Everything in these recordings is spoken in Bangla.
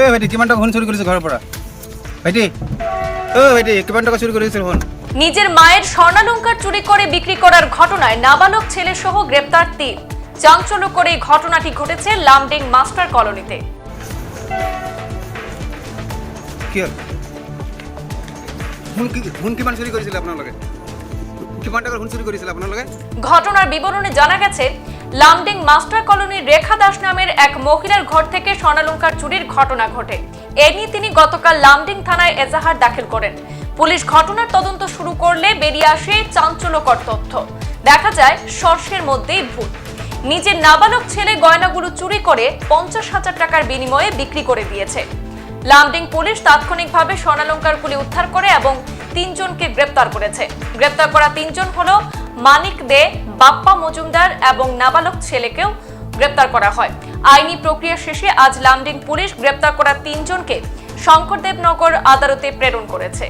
এ ভাইটি কিমান টাকা চুরি কৰিছে ঘৰৰ পৰা? ভাইটি ও ভাইটি কিমান টাকা চুরি নিজের মায়ের স্বর্ণালঙ্কার চুরি করে বিক্রি করার ঘটনায় নাবালক ছেলে সহ গ্রেপ্তার তিন। চাঞ্চল্য করে এই ঘটনাটি ঘটেছে লামডিং মাস্টার কলোনিতে। কি হ'ল? ফোন কি ফোন কিমান চুরি কৰিছিল আপোনালোকে কিমান টাকাৰ ফোন চুরি কৰিছিল আপোনালোকে ঘটনার বিবরণে জানা গেছে লামডিং মাস্টার কলোনির রেখা দাস নামের এক মহিলার ঘর থেকে স্বর্ণালঙ্কার চুরির ঘটনা ঘটে। এ নিয়ে তিনি গতকাল লামডিং থানায় এজাহার দাখিল করেন। পুলিশ ঘটনার তদন্ত শুরু করলে বেরিয়ে আসে চাঞ্চল্যকর তথ্য। দেখা যায়, সর্ষের মধ্যেই ভুল নিজের নাবালক ছেলে গয়নাগুলো চুরি করে পঞ্চাশ হাজার টাকার বিনিময়ে বিক্রি করে দিয়েছে। লামডিং পুলিশ তাৎক্ষণিকভাবে স্বর্ণালঙ্কারগুলি উদ্ধার করে এবং তিনজনকে গ্রেপ্তার করেছে। গ্রেপ্তার করা তিনজন হলো মানিক দে, বাপ্পা মজুমদার এবং নাবালক ছেলেকেও গ্রেপ্তার করা হয়। আইনি প্রক্রিয়া শেষে আজ লামডিং পুলিশ গ্রেপ্তার করা তিনজনকে শঙ্করদেবনগর আদালতে প্রেরণ করেছে।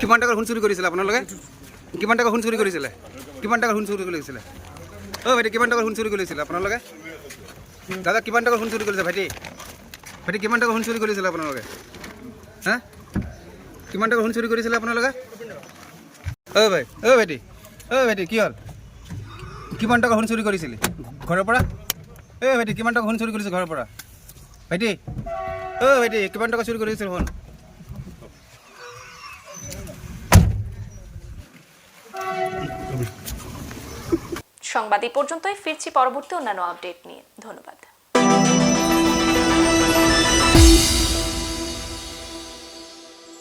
কিমান টাকাৰ ফোন চুরি কৰিছিলে আপোনালোকে কিমান টাকা ফোন চুরি কৰিছিলে কিমান টাকাৰ ফোন চুরি কৰিছিলে অ' ভাইটি, কিমান টাকাৰ ফোন চুরি কৰিছিলে আপোনালোকে দাদা, কিমান টাকাৰ ফোন চুরি কৰিছে ভাইটি? ভাইটি, কিমান টাকাৰ ফোন চুরি কৰিছিলে আপোনালোকে হা কিমান টাকাৰ ফোন চুরি কৰিছিলে আপোনালোকে অ' ভাই অ' ভাইটি। অ' ভাইটি কি হ'ল? কিমান টাকা ফোন চুরি কৰিছিলি? ঘৰৰ পৰা? এই ভাইটি কিমান টাকা ফোন চুরি কৰিছে ঘৰৰ পৰা? ভাইটি অ' ভাইটি কিমান টাকা চুরি কৰিছিল ফোন সংবাদ এই পর্যন্তই। ফিরছি পরবর্তী অন্যান্য আপডেট নিয়ে। ধন্যবাদ।